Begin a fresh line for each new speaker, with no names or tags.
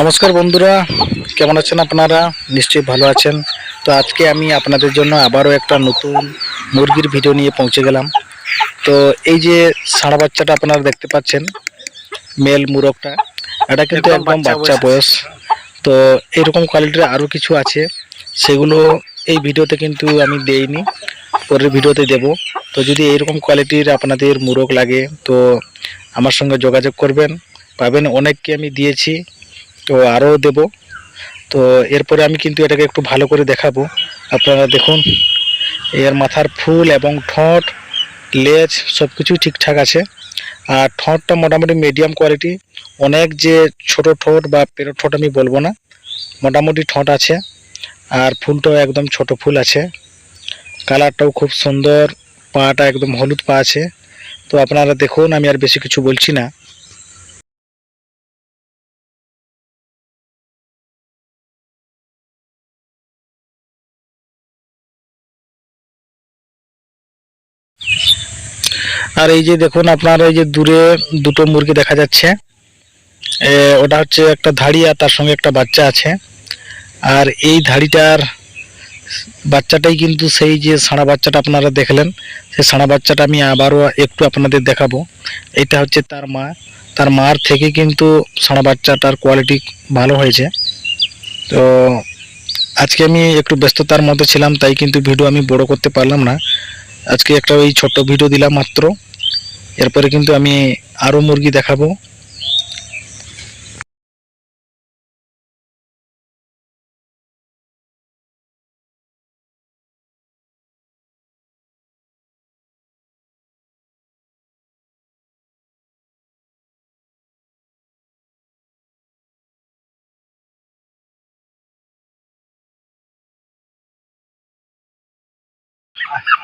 নমস্কার বন্ধুরা কেমন আছেন আপনারা? নিশ্চয়ই ভালো আছেন। তো আজকে আমি আপনাদের জন্য আবারও একটা নতুন মুরগির ভিডিও নিয়ে পৌঁছে গেলাম। তো এই যে ষাঁড়া বাচ্চাটা আপনারা দেখতে পাচ্ছেন মেল মুরগটা এটা কিন্তু
একদম বাচ্চা
বয়স। তো এরকম কোয়ালিটির আরও কিছু আছে সেগুলো এই ভিডিওতে কিন্তু আমি দেইনি পরের ভিডিওতে দেব। তো যদি এইরকম কোয়ালিটির আপনাদের মুরগ লাগে তো আমার সঙ্গে যোগাযোগ করবেন। পাবেন অনেককে আমি দিয়েছি, তো আরও দেব। তো এরপরে আমি কিন্তু এটাকে একটু ভালো করে দেখাবো। আপনারা দেখুন, এর মাথার ফুল এবং ঠোঁট, লেজ সব কিছুই ঠিকঠাক আছে। আর ঠোঁটটা মোটামুটি মিডিয়াম কোয়ালিটি অনেক যে ছোট ঠোঁট বা পেরো ঠোঁট আমি বলব না, মোটামুটি ঠোঁট আছে। আর ফুলটাও একদম ছোট ফুল আছে। কালারটাও খুব সুন্দর, পাটা একদম হলুদ পা আছে। তো আপনারা দেখুন, আমি আর বেশি কিছু বলছি না। আর এই যে দেখুন আপনার এই যে দূরে দুটো মুরগি দেখা যাচ্ছে। ওটা হচ্ছে একটা ধাড়ি আর তার সঙ্গে একটা বাচ্চা আছে। আর এই ধাড়িটার বাচ্চাটাই কিন্তু সেই যে সাঁড়া বাচ্চাটা আপনারা দেখলেন, সেই সাঁড়া বাচ্চাটা আমি আবারও একটু আপনাদের দেখাবো। এটা হচ্ছে তার মা। তার মার থেকে কিন্তু সাঁড়া বাচ্চাটার কোয়ালিটি ভালো হয়েছে। তো আজকে আমি একটু ব্যস্ততার মধ্যে ছিলাম, তাই কিন্তু ভিডিও আমি বড় করতে পারলাম না। আজকে একটা ওই ছোট্ট ভিডিও দিলাম মাত্র এরপরে কিন্তু আমি আরও মুরগি দেখাবো Thank you.